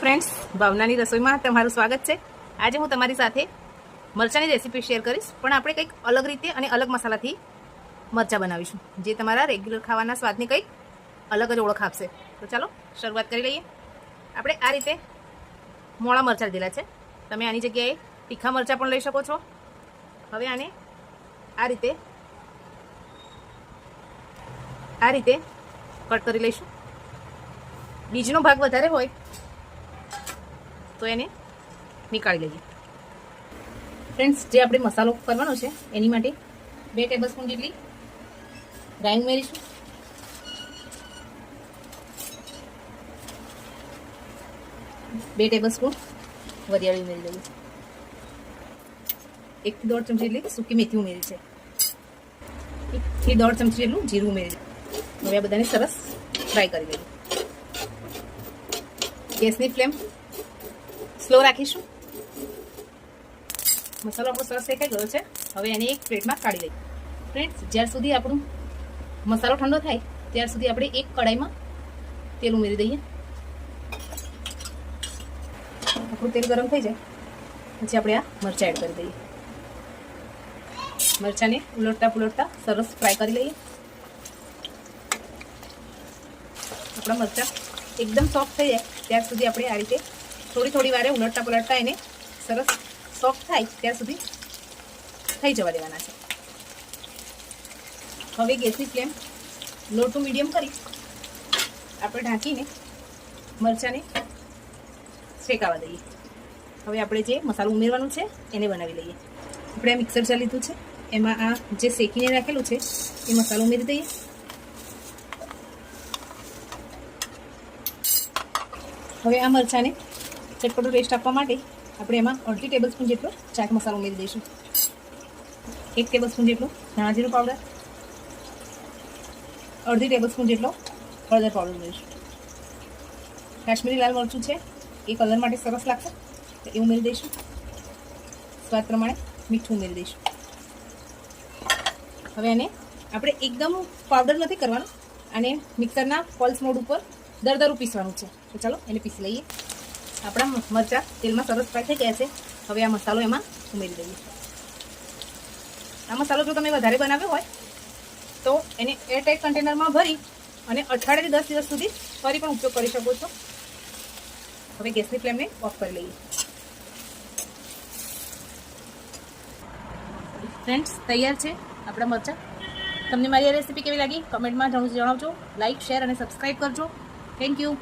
Friends ભાવનાની રસોઈમાં તમારું સ્વાગત છે. આજે હું તમારી સાથે મરચાંની રેસીપી શેર કરીશ, પણ આપણે કંઈક અલગ રીતે અને અલગ મસાલાથી મરચાં બનાવીશું, જે તમારા રેગ્યુલર ખાવાના સ્વાદની કંઈક અલગ જ ઓળખ આપશે. તો ચાલો, શરૂઆત કરી લઈએ. આપણે આ રીતે મોળા મરચાં લીધેલા છે. તમે આની જગ્યાએ તીખા મરચાં પણ લઈ શકો છો. હવે આને આ રીતે આ રીતે કટ કરી લઈશું. બીજનો ભાગ વધારે હોય તો એને નીકાળી લઈએ ફ્રેન્ડ્સ જે આપણે મસાલો કરવાનો છે, એની માટે બે ટેબલ સ્પૂન જેટલી રાઈ ઉમેરીશું. બે ટેબલ સ્પૂન વરિયાળી ઉમેરી લઈએ. એકથી દોઢ ચમચી જેટલી સૂકી મેથી ઉમેરી છે. એકથી દોઢ ચમચી જેટલું જીરું ઉમેરી હવે આ બધાને સરસ ફ્રાય કરી લઈએ. ગેસની ફ્લેમ સ્લો રાખીશું. મસાલો આપણો સરસ શેકાઈ ગયો છે. હવે એને એક પ્લેટમાં કાઢી લઈએ. ફ્રેન્ડ્સ જ્યાર સુધી આપણું મસાલો ઠંડો થાય ત્યાર સુધી આપણે એક કડાઈમાં તેલ ઉમેરી દઈએ. આપણું તેલ ગરમ થઈ જાય, પછી આપણે આ મરચાં એડ કરી દઈએ. મરચાંને ઉલટતા પુલટતા સરસ ફ્રાય કરી લઈએ. આપણા મરચાં એકદમ સોફ્ટ થઈ જાય ત્યાર સુધી આપણે આ રીતે થોડી થોડી વારે ઉલટતા પલટતા એને સરસ સોફ્ટ થાય ત્યાં સુધી થઈ જવા દેવાના છે. હવે ગેસની ફ્લેમ લો ટુ મીડિયમ કરી આપણે ઢાંકીને મરચાંને શેકાવા દઈએ. હવે આપણે જે મસાલો ઉમેરવાનું છે એને બનાવી લઈએ. આપણે આ મિક્સર ચાલી લીધું છે. એમાં આ જે શેકીને રાખેલું છે એ મસાલો ઉમેરી દઈએ. હવે આ મરચાંને ચટપટો ટેસ્ટ આપવા માટે આપણે એમાં અડધી ટેબલ સ્પૂન જેટલો ચાટ મસાલો ઉમેરી દઈશું. એક ટેબલ સ્પૂન જેટલો ધાણા જીરું પાવડર અડધી ટેબલ સ્પૂન જેટલો હળદર પાવડર ઉમેરીશું. કાશ્મીરી લાલ મરચું છે, એ કલર માટે સરસ લાગશે, તો એ ઉમેરી દઈશું. સ્વાદ પ્રમાણે મીઠું ઉમેરી દઈશું. હવે એને આપણે એકદમ પાવડર નથી કરવાનું અને મિક્સરના પલ્સ મોડ ઉપર દરદરું પીસવાનું છે. તો ચાલો એને પીસી લઈએ. આપણા મરચાં તેલમાં સરસ ફ્રાય થઈ ગયા છે. હવે આ મસાલો એમાં ઉમેરી દઈએ. આ મસાલો જો તમે વધારે બનાવ્યો હોય, તો એને એરટાઈટ કન્ટેનરમાં ભરી અને અઠવાડિયાથી દસ દિવસ સુધી ફરી પણ ઉપયોગ કરી શકો છો. હવે ગેસની ફ્લેમને ઓફ કરી લઈએ. ફ્રેન્ડ્સ, તૈયાર છે આપણા મરચાં. તમને મારી આ રેસીપી કેવી લાગી? કમેન્ટમાં જણાવજો. લાઇક શેર અને સબસ્ક્રાઈબ કરજો. Thank you.